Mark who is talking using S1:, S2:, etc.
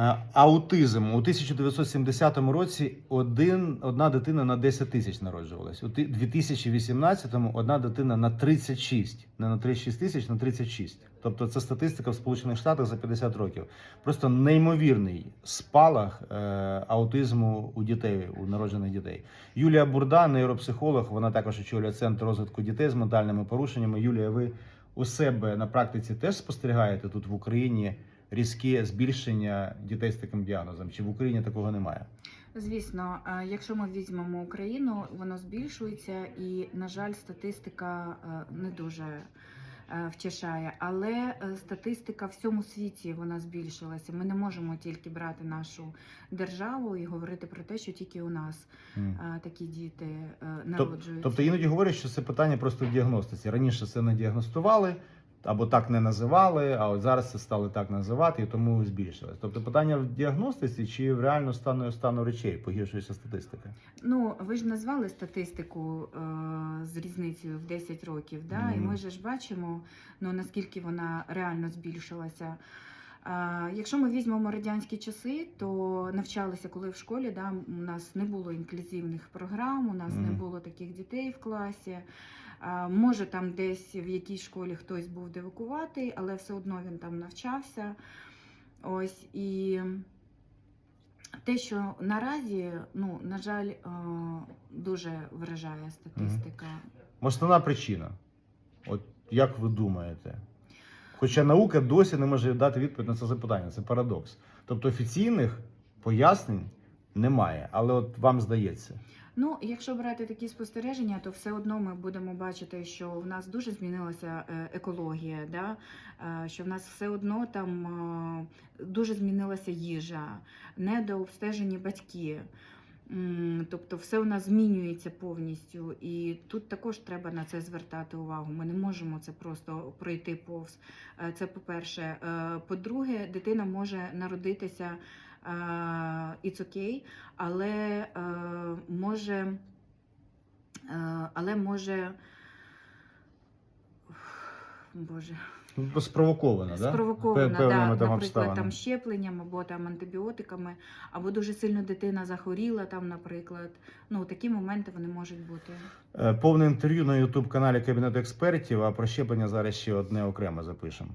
S1: Е, Аутизм у 1970 році один, одна дитина на 10 тисяч народжувалась. У ти- 2018 одна дитина на 36, не на 36 тисяч, на 36. Тобто це статистика в Сполучених Штатах за 50 років. Просто неймовірний спалах е, аутизму у дітей, у народжених дітей. Юлія Бурда, нейропсихолог, вона також очолює центр розвитку дітей з ментальними порушеннями. Юлія, ви у себе на практиці теж спостерігаєте тут в Україні різке збільшення дітей з таким діагнозом? Чи в Україні такого немає?
S2: Звісно, якщо ми візьмемо Україну, воно збільшується, і, на жаль, статистика е, не дуже е, втішає. Але е, статистика в всьому світі вона збільшилася. Ми не можемо тільки брати нашу державу і говорити про те, що тільки у нас такі діти народжуються.
S1: Тобто іноді говорять, що це питання просто в діагностиці. Раніше це не діагностували або так не називали, а от зараз це стали так називати і тому збільшилось. Тобто питання в діагностиці чи в реально стану стану речей погіршується статистика.
S2: Ну, ви ж назвали статистику е, з різницею в 10 років, да? і ми же ж бачимо, ну, наскільки вона реально збільшилася. Якщо ми візьмемо радянські часи, то навчалися, коли в школі да, у нас не було інклюзивних програм, у нас не було таких дітей в класі. Е, може, там десь в якійсь школі хтось був девакуватий, але все одно він там навчався. Ось і те, що наразі, ну, на жаль, е, дуже вражає статистика.
S1: Основна причина. От як ви думаєте? Хоча наука досі не може дати відповідь на це запитання, це парадокс. Тобто офіційних пояснень немає, але от вам здається.
S2: Ну, якщо брати такі спостереження, то все одно ми будемо бачити, що в нас дуже змінилася е, екологія, да? е, що в нас все одно там е, дуже змінилася їжа, недообстежені батьки. Тобто все у нас змінюється повністю, і тут також треба на це звертати увагу. Ми не можемо це просто пройти повз. Це по-перше. Е, По-друге, дитина може народитися it's okay, але е, може, е, але може. Боже,
S1: Спровокована, да?
S2: спровокована,
S1: певними
S2: да,
S1: там
S2: наприклад,
S1: обставинами.
S2: там щепленням або там антибіотиками, або дуже сильно дитина захворіла, там, наприклад. Ну, такі моменти вони можуть бути.
S1: Е, Повне інтерв'ю на Ютуб каналі Кабінету експертів, а про щеплення зараз ще одне окремо запишемо.